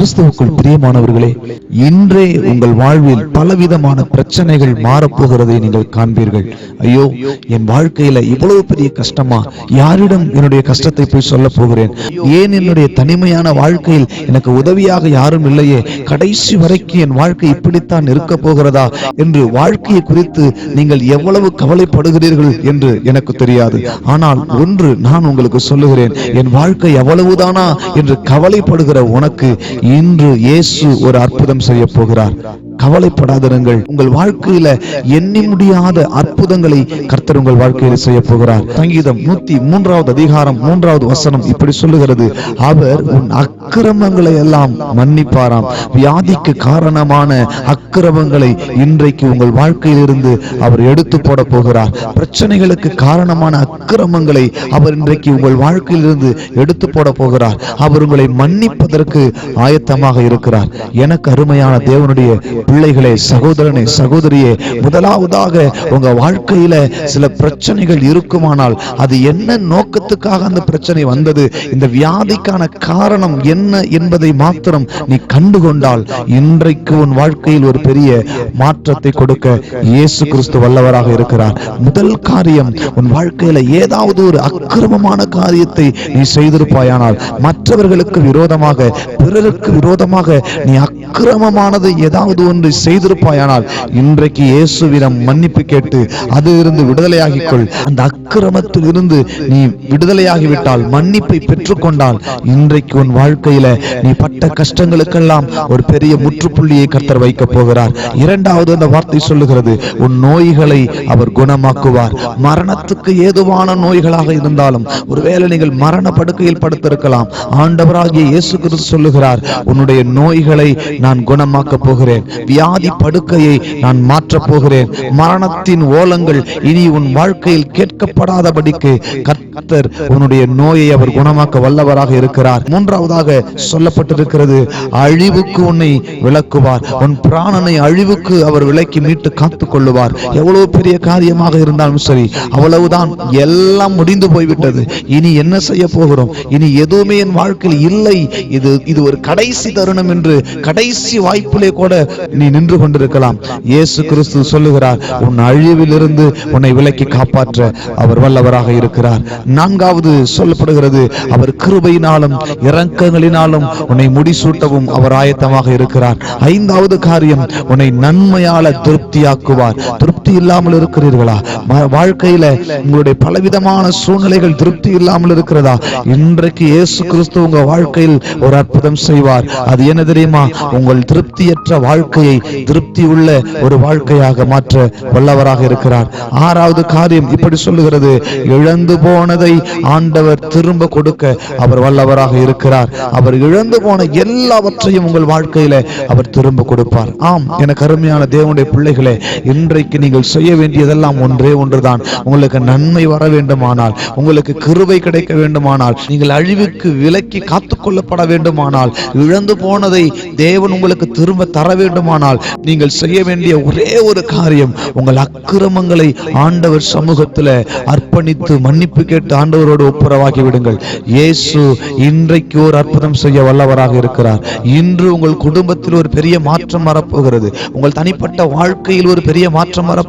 கிறிஸ்துவுக்குள் பிரியமானவர்களே இன்றே உங்கள் வாழ்வில் பலவிதமான பிரச்சனைகள் மாறப்போகிறதை நீங்கள் காண்பீர்கள். ஐயோ என் வாழ்க்கையில இவ்வளவு பெரிய கஷ்டமா? யாரிடம் என்னுடைய கஷ்டத்தை போய் சொல்ல போகிறேன்? ஏன் என்னுடைய தனிமையான வாழ்க்கையில் எனக்கு உதவியாக யாரும் இல்லையே? கடைசி வரைக்கும் என் வாழ்க்கை இப்படித்தான் இருக்க போகிறதா? என்று வாழ்க்கையை குறித்து நீங்கள் எவ்வளவு கவலைப்படுகிறீர்கள் என்று எனக்கு தெரியாது. ஆனால் ஒன்று நான் உங்களுக்கு சொல்லுகிறேன் என் வாழ்க்கை எவ்வளவுதானா? என்று கவலைப்படுகிற உனக்கு இன்று இயேசு ஒரு அற்புதம் செய்ய போகிறார். கவலைப்படாதிருங்கள். உங்கள் வாழ்க்கையில எண்ணி முடியாத அற்புதங்களை கர்த்தர் உங்கள் வாழ்க்கையில செய்ய போகிறார் சங்கீதம் நூத்தி மூன்றாவது அதிகாரம் மூன்றாவது வசனம் இப்படி சொல்லுகிறது. அவர் உன் அக்கிரமங்களை எல்லாம் மன்னிப்பாராம். வியாதிக்கு காரணமான அக்கிரமங்களை இன்றைக்கு உங்கள் வாழ்க்கையிலிருந்து அவர் எடுத்து போட போகிறார் பிரச்சனைகளுக்கு காரணமான அக்கிரமங்களை அவர் இன்றைக்கு உங்கள் வாழ்க்கையிலிருந்து எடுத்து போட போகிறார் அவர் உங்களை மன்னிப்பதற்கு ஆயத்தமாக இருக்கிறார். எனக்கு அருமையான தேவனுடைய பிள்ளைகளே சகோதரனே சகோதரியே முதலாவதாக உங்க வாழ்க்கையில சில பிரச்சனைகள் இருக்குமானால் அது என்ன நோக்கத்துக்காக அந்த பிரச்சனை வந்தது இந்த வியாதிக்கான காரணம் என்ன என்பதை மாத்திரம் நீ கண்டுகொண்டால் இன்றைக்கு உன் வாழ்க்கையில் ஒரு பெரிய மாற்றத்தை கொடுக்க இயேசு கிறிஸ்து வல்லவராக இருக்கிறார். முதல் காரியம் உன் வாழ்க்கையில ஏதாவது ஒரு அக்கிரமமான காரியத்தை நீ செய்திருப்பாயானால் மற்றவர்களுக்கு விரோதமாக பிறருக்கு விரோதமாக நீ அக்கிரமமானது ஏதாவது ஒன்று செய்திருப்பாயானால் இன்றைக்கு இயேசுவிடம் மன்னிப்பு கேட்டு அதிலிருந்து விடுதலையாகிக் கொள் அந்த அக்கிரமத்தில் இருந்து நீ விடுதலையாகிவிட்டால் மன்னிப்பை பெற்றுக்கொண்டால் இன்றைக்கு உன் வாழ்க்கையில நீ பட்ட கஷ்டங்களுக்கெல்லாம் ஒரு பெரிய முற்றுப்புள்ளியை கர்த்தர் வைக்க போகிறார். இரண்டாவது அந்த வார்த்தை சொல்லுகிறது உன் நோய்களை அவர் குணமாக்குவார். மரணத்துக்கு ஏதுவான நோய்களாக இருந்தாலும் ஒருவேளை நீங்கள் மரண படுக்கையில் படுத்திருக்கலாம் ஆண்டவராகிய இயேசு கிறிஸ்து சொல்லுகிறார் உன்னுடைய நோய்களை நான் குணமாக்க போகிறேன். வியாதி படுக்கையை நான் மாற்றப் போகிறேன். மரணத்தின் ஓலங்கள் இனி உன் வாழ்க்கையில் கேட்கப்படாதபடிக்கு கர்த்தர் உன்னுடைய நோயை அவர் குணமாக்க வல்லவராக இருக்கிறார். மூன்றாவதாக சொல்லப்பட்டிருக்கிறது அழிவுக்கு உன்னை விளக்குவார். உன் பிராணனை அழிவுக்கு அவர் விலக்கி மீட்டு காத்துக் கொள்ளுவார் எவ்வளவு பெரிய காரியமாக இருந்தாலும் சரி அவ்வளவுதான் எல்லாம் முடிந்து போய்விட்டது. இனி என்ன செய்ய போகிறோம்? இனி எதுவுமே என் வாழ்க்கையில் இல்லை. இது இது ஒரு கடைசி தருணம் என்று கடைசி வாய்ப்பிலே கூட நீ நின்று கொண்டிருக்கலாம். இயேசு கிறிஸ்து சொல்லுகிறார் உன் அழிவிலிருந்து உன்னை விலக்கி காப்பாற்ற அவர் வல்லவராக இருக்கிறார். நான்காவது சொல்லப்படுகிறது அவர் கிருபையினாலும் இரக்கங்களினாலும் உன்னை முடிசூட்டவும் அவர் ஆயத்தமாக இருக்கிறார். ஐந்தாவது காரியம் உன்னை நன்மையால திருப்தியாக்குவார். திருப்தி திருப்தி இல்லாமல் இருக்கிறீர்களா? வாழ்க்கையில உங்களுடைய பலவிதமான சூழ்நிலைகள் திருப்தி இல்லாமல் இருக்கிறதா? இன்றைக்கு இயேசு கிறிஸ்து உங்க வாழ்க்கையில் ஒரு அற்புதம் செய்வார். அது என்ன தெரியுமா? உங்கள் திருப்தியற்ற வாழ்க்கையை திருப்தி உள்ள ஒரு வாழ்க்கையாக மாற்ற வல்லவராக இருக்கிறார். ஆறாவது காரியம் இப்படி சொல்லுகிறது. இழந்து போனதை ஆண்டவர் திரும்ப கொடுக்க அவர் வல்லவராக இருக்கிறார். அவர் இழந்து போன எல்லாவற்றையும் உங்கள் வாழ்க்கையில அவர் திரும்ப கொடுப்பார். ஆம் என கருமையான தேவனுடைய பிள்ளைகளே இன்றைக்கு நீங்கள் செய்ய வேண்டியதெல்லாம் ஒன்றே ஒன்றுதான். உங்களுக்கு நன்மை வர வேண்டுமானால் உங்களுக்கு கிருபை கிடைக்க வேண்டுமானால் நீங்கள் அழிவுக்கு விலக்கி காத்துக்கொள்ளப்பட வேண்டுமானால் இழந்து போனதை தேவன் உங்களுக்கு திரும்ப தர வேண்டுமானால் நீங்கள் செய்ய வேண்டிய ஒரே ஒரு காரியம் உங்கள் அக்கிரமங்களை ஆண்டவர் சமூகத்துல அர்ப்பணித்து மன்னிப்பு கேட்டு ஆண்டவரோடு ஒப்புரவாகி விடுங்கள். இயேசு இன்றைக்கு ஒரு அற்புதம் செய்ய வல்லவராக இருக்கிறார். இன்று உங்கள் குடும்பத்தில் ஒரு பெரிய மாற்றம் வரப்போகிறது. உங்கள் தனிப்பட்ட வாழ்க்கையில் ஒரு பெரிய மாற்றம் வரப்போகிறது.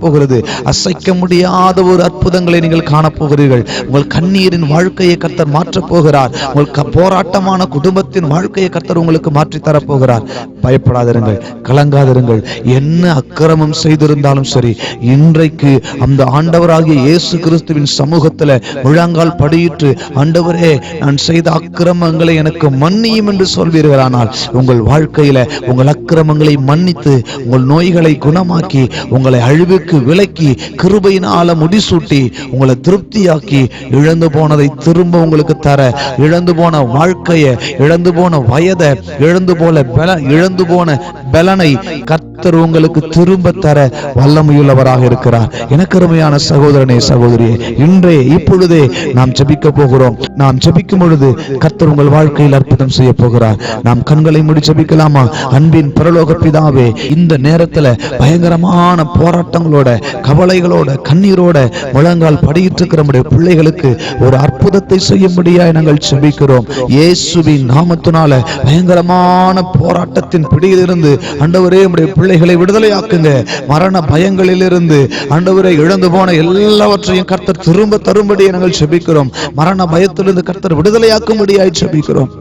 அசைக்க முடியாத ஒரு அற்புதங்களை நீங்கள் காணப்போகிறீர்கள். உங்கள் கண்ணீரின் வாழ்க்கையை கர்த்தர் மாற்றப் போகிறார் உங்கள் போராட்டமான குடும்பத்தின் வாழ்க்கையை கர்த்தர் உங்களுக்கு மாற்றி தரப்போகிறார் பயப்படாதிருங்கள் கலங்காதிருங்கள். என்ன அக்கிரமம் செய்திருந்தாலும் சரி இன்றைக்கு அந்த ஆண்டவராகிய இயேசு கிறிஸ்துவின் சமூகத்தில் முழங்கால் படியிட்டு ஆண்டவரே நான் செய்த அக்கிரமங்களை எனக்கு மன்னியும் என்று சொல்வீர்களானால் உங்கள் வாழ்க்கையில உங்கள் அக்கிரமங்களை மன்னித்து உங்கள் நோய்களை குணமாக்கி உங்களை அழிவு உங்களுக்கு விலக்கி கிருபையினால முடிசூட்டி உங்களை திருப்தியாக்கி இழந்து போனதை திரும்ப உங்களுக்கு தர இழந்து போன வாழ்க்கைய இழந்து போன வயதை இழந்து போல பல இழந்து போன பலனை கர்த்தர் உங்களுக்கு திரும்ப தர வல்லமையுள்ளவராக இருக்கிறார். எனக்கு அருமையான சகோதரனே சகோதரியே இன்றே இப்பொழுதே நாம் ஜெபிக்க போகிறோம். நாம் ஜெபிக்கும் பொழுது கர்த்தர் உங்கள் வாழ்க்கையில் அற்புதம் செய்ய போகிறார். நாம் கண்களை முடி ஜெபிக்கலாமா? அன்பின் பரலோக பிதாவே இந்த நேரத்துல பயங்கரமான போராட்டங்களோடு பாரங்களோட கவலைகளோட கண்ணீரோட முழங்கால் படியிட்டு இருக்கிற நம்முடைய பிள்ளைகளுக்கு ஒரு அற்புதத்தை செய்யும்படியாய் நாங்கள் செபிக்கிறோம். இயேசுவின் நாமத்தினால பயங்கரமான போராட்டத்தின் பிடியிலிருந்து ஆண்டவரே நம்முடைய பிள்ளைகளை விடுதலையாக்குங்க. மரண பயங்களிலிருந்து ஆண்டவரை இழந்து போன எல்லாவற்றையும் கர்த்தர் திரும்ப தரும்படியை நாங்கள் செபிக்கிறோம். மரண பயத்திலிருந்து கர்த்தர் விடுதலையாக்கும்படியாய் செபிக்கிறோம்.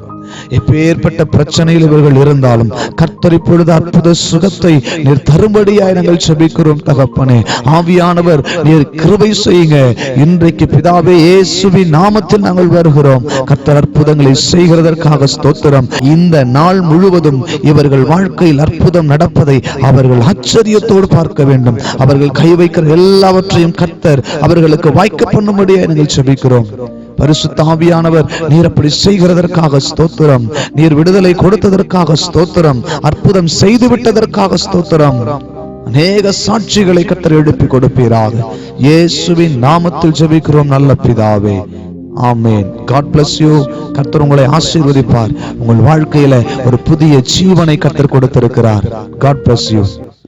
எப்பேற்பட்ட பிரச்சனையில் இவர்கள் இருந்தாலும் கர்த்தர் இப்பொழுது அற்புத சுகத்தை நீர் தரும்படியாய் நாங்கள் செபிக்கிறோம் தகப்பனே. ஆவியானவர் நீர் கிருபை செய்யுங்க. இன்றைக்கு பிதாவே இயேசுவின் நாமத்தில் நாங்கள் வருகிறோம். கர்த்தர் அற்புதங்களை செய்கிறதற்காக ஸ்தோத்திரம். இந்த நாள் முழுவதும் இவர்கள் வாழ்க்கையில் அற்புதம் நடப்பதை அவர்கள் ஆச்சரியத்தோடு பார்க்க வேண்டும். அவர்கள் கை வைக்கிற எல்லாவற்றையும் கர்த்தர் அவர்களுக்கு வாய்க்க பண்ணும்படியாய் நாங்கள் செபிக்கிறோம் பரிசுத்தாவியானவர். நீர் அப்படி செய்கிறதற்காக ஸ்தோத்திரம். நீர் விடுதலை கொடுத்ததற்காக ஸ்தோத்திரம். அற்புதம் செய்து விட்டதற்காக ஸ்தோத்திரம். அநேக சாட்சிகளை கத்தர் எழுப்பி கொடுப்பீராக. இயேசுவின் நாமத்தில் ஜெபிக்கிறோம் நல்ல பிதாவே. ஆமேன். காட் பிளஸ் யூ கர்த்தர் உங்களை ஆசீர்வதிப்பார். உங்கள் வாழ்க்கையில ஒரு புதிய ஜீவனை கத்தர் கொடுத்திருக்கிறார். God bless you